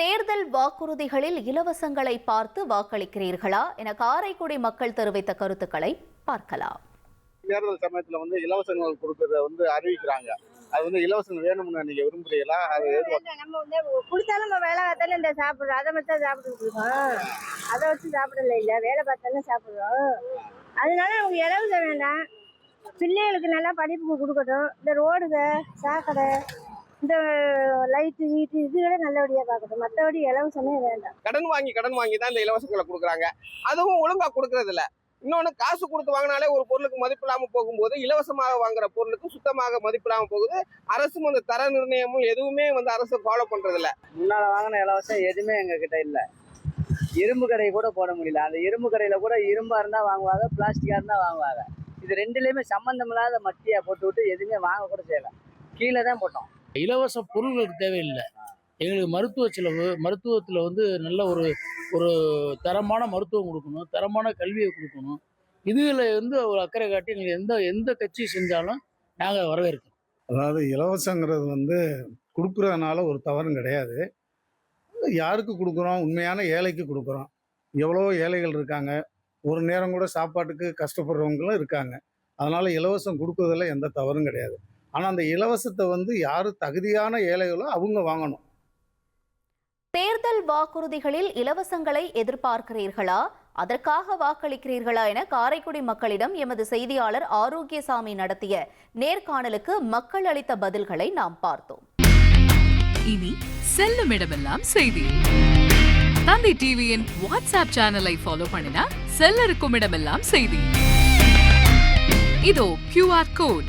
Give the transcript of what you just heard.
தேர்தல் வாக்குறுதிகளில் இலவசங்களை பார்த்து வாக்களிக்கிறீர்களா என காரைக்குடி மக்கள் தெரிவித்த கருத்துக்களை பார்க்கலாம். தேர்தல் சமயத்துல வந்து இலவசங்கள் கொடுக்கறத வந்து அறிவிக்கிறாங்க. அது வந்து இலவசம் வேணும்னு நீங்க விரும்புறீங்களா? அது நம்ம வந்து கொடுத்தாலும் நம்ம வேலை பார்த்தாலும் இந்த சாப்பிடுறோம். அதை மட்டும் தான் சாப்பிட்டுட்டு இருக்கோம். அதை வச்சு சாப்பிடல இல்ல. வேலை பார்த்தாலும் சாப்பிடுறோம். அதனால நமக்கு இலவசம் வேண்டாம். பிள்ளைகளுக்கு நல்லா படிப்புக்கு கொடுக்கட்டும். இந்த ரோடுக சாக்கடை இந்த லைட்டு வீட்டு இதுகளை நல்லபடியா பார்க்கட்டும். மற்றபடி இலவசமே வேண்டாம். கடன் வாங்கி கடன் வாங்கி தான் இந்த இலவசங்களை கொடுக்குறாங்க. அதுவும் ஒழுங்கா கொடுக்கறது இல்ல. இன்னொன்னு காசு கொடுத்து வாங்கினாலே ஒரு பொருளுக்கு மதிப்பு இல்லாம போகும்போது இலவசமாக வாங்குற பொருளுக்கு சுத்தமாக மதிப்பு இல்லாம போகுது. அரசும் அந்த தர நிர்ணயமும் எதுவுமே வந்து அரசு ஃபாலோ பண்றது இல்ல. முன்னால வாங்கின இலவசம் எதுவுமே எங்க கிட்ட இல்ல. இரும்பு கடை கூட போட முடியல. அந்த இரும்பு கடையில கூட இரும்பா இருந்தா வாங்குவாங்க பிளாஸ்டிக்கா இருந்தா வாங்குவாங்க. இது ரெண்டுலயுமே சம்பந்தம் இல்லாத மத்தியா போட்டு விட்டு எதுவுமே வாங்க கூட செய்யல. கீழே தான் போட்டோம். இலவச பொருள்களுக்கு தேவையில்லை. எங்களுக்கு மருத்துவ செலவு மருத்துவத்தில் வந்து நல்ல ஒரு ஒரு தரமான மருத்துவம் கொடுக்கணும் தரமான கல்வியை கொடுக்கணும். இதுல வந்து ஒரு அக்கறை காட்டி எங்களுக்கு எந்த எந்த கட்சி செஞ்சாலும் நாங்கள் வரவேற்கிறோம். அதாவது இலவசங்கிறது வந்து கொடுக்குறதுனால ஒரு தவறும் கிடையாது. யாருக்கு கொடுக்குறோம்? உண்மையான ஏழைக்கு கொடுக்குறோம். எவ்வளோ ஏழைகள் இருக்காங்க. ஒரு நேரம் கூட சாப்பாட்டுக்கு கஷ்டப்படுறவங்களும் இருக்காங்க. அதனால் இலவசம் கொடுக்குறதுல எந்த தவறும் கிடையாது. ஆனால் அந்த இலவசத்தை வந்து யார் தகுதியான ஏழைகளோ அவங்க வாங்கணும். தேர்தல் வாக்குறுதிகளில் இலவசங்களை எதிர்பார்க்கிறீர்களா? அதற்காக வாக்களிக்கிறீர்களா என காரைக்குடி மக்களிடம் எமது செய்தியாளர் ஆரோக்கியசாமி நடத்திய நேர்காணலுக்கு மக்கள் அளித்த பதில்களை நாம் பார்த்தோம். இனி செல்லும் இடமெல்லாம் செய்தி. தந்தை டிவியின் வாட்ஸ்அப் சேனலை ஃபாலோ பண்ணினா செல்ல இருக்கும் இடமெல்லாம் செய்தி. இதோ கியூஆர் கோட்